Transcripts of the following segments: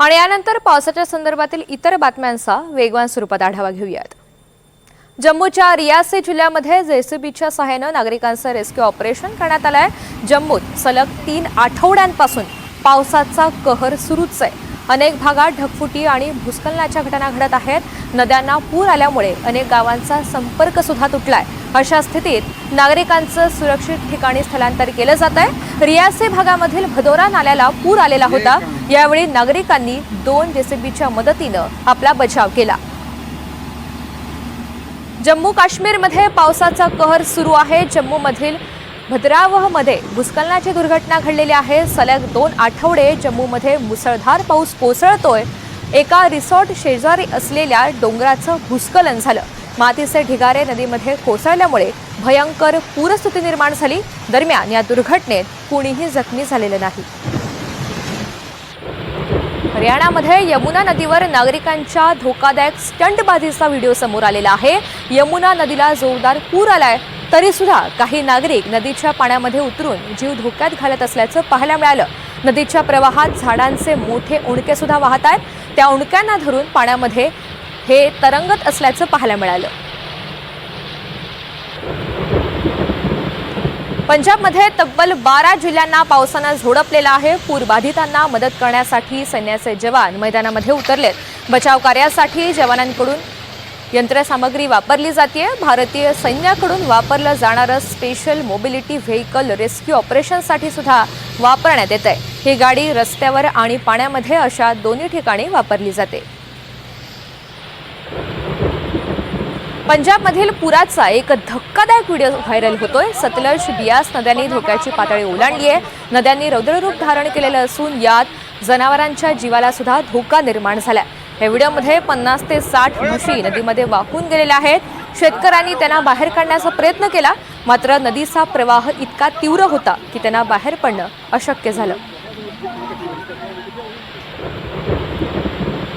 आणि यानंतर पावसाच्या संदर्भातील इतर बातम्यांचा वेगवान स्वरूपात आढावा घेऊयात. जम्मूच्या रियासी जिल्ह्यामध्ये जेसीबीच्या सहाय्यानं नागरिकांचं रेस्क्यू ऑपरेशन करण्यात आलंय. जम्मूत सलग तीन आठवड्यांपासून पावसाचा कहर सुरूच आहे. अनेक भागात ढगफुटी आणि भूस्खलनाच्या घटना घडत आहेत. नद्यांना पूर आल्यामुळे अनेक गावांचा संपर्क सुद्धा तुटलाय. अशा स्थितीत नागरिकांचं सुरक्षित ठिकाणी स्थलांतर केलं जात आहे. रियासी भागामधील भदोरा नाल्याला पूर आलेला होता. यावेळी नागरिकांनी दोन जेसीबीच्या मदतीनं आपला बचाव केला. जम्मू काश्मीरमध्ये पावसाचा कहर सुरू आहे. जम्मूमधील भद्रावहमध्ये भूस्खलनाची दुर्घटना घडलेली आहे. सलग दोन आठवडे जम्मूमध्ये मुसळधार पाऊस कोसळतोय. एका रिसॉर्ट शेजारी असलेल्या डोंगराचं भूस्खलन झालं. मातीचे ढिगारे नदीमध्ये कोसळल्यामुळे भयंकर पूरस्थिती निर्माण झाली. दरम्यान या दुर्घटनेत कुणीही जखमी झालेलं नाही. हरियाणामध्ये यमुना नदीवर नागरिकांच्या धोकादायक स्टंटबाजीचा व्हिडिओ समोर आलेला आहे. यमुना नदीला जोरदार पूर आलाय. तरी सुद्धा काही नागरिक नदीच्या पाण्यामध्ये उतरून जीव धोक्यात घालत असल्याचं पाहायला मिळालं. नदीच्या प्रवाहात झाडांचे मोठे उणके सुद्धा वाहत आहेत. त्या उणक्यांना धरून पाण्यामध्ये हे तरंगत असल्याचं पाहायला मिळालं. पंजाबमध्ये तब्बल बारा जिल्ह्यांना पावसानं झोडपलेला आहे. पूरबाधितांना मदत करण्यासाठी सैन्याचे जवान मैदानामध्ये उतरलेत. बचाव कार्यासाठी जवानांकडून यंत्रसामग्री वापरली जाते भारतीय सैन्याकडून वापरलं जाणारं स्पेशल मोबिलिटी व्हेकल रेस्क्यू ऑपरेशनसाठी सुद्धा वापरण्यात येत आहे ही गाडी रस्त्यावर आणि पाण्यामध्ये अशा दोन्ही ठिकाणी वापरली जाते. पंजाबमधील पुराचा एक धक्कादायक व्हिडिओ व्हायरल होतोय. सतलज बियास नद्यांनी धोक्याची पातळी ओलांडली आहे. नद्यांनी रौद्ररूप धारण केलेलं असून यात जनावरांच्या जीवाला सुद्धा धोका निर्माण झाला या व्हिडिओमध्ये पन्नास ते साठ म्हशी नदीमध्ये वाहून गेलेल्या आहेत. शेतकऱ्यांनी त्यांना बाहेर काढण्याचा प्रयत्न केला मात्र नदीचा प्रवाह इतका तीव्र होता की त्यांना बाहेर पडणं अशक्य झालं.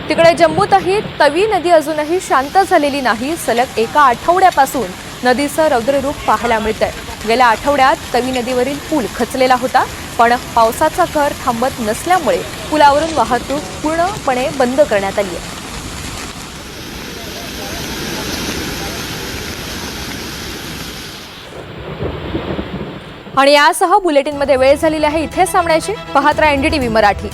तिकडे जम्मूतही तवी नदी अजूनही शांत झालेली नाही. सलग एका आठवड्यापासून नदीचं रौद्ररूप पाहायला मिळतंय. गेल्या आठवड्यात तवी नदीवरील पूल खचलेला होता पण पावसाचा कहर थांबत नसल्यामुळे पुलावरून वाहतूक पूर्णपणे बंद करण्यात आली आहे. आणि यासह बुलेटिनमध्ये वेळ झालेली आहे. इथे सामन्याची पाहत राहा एनडीटीव्ही मराठी.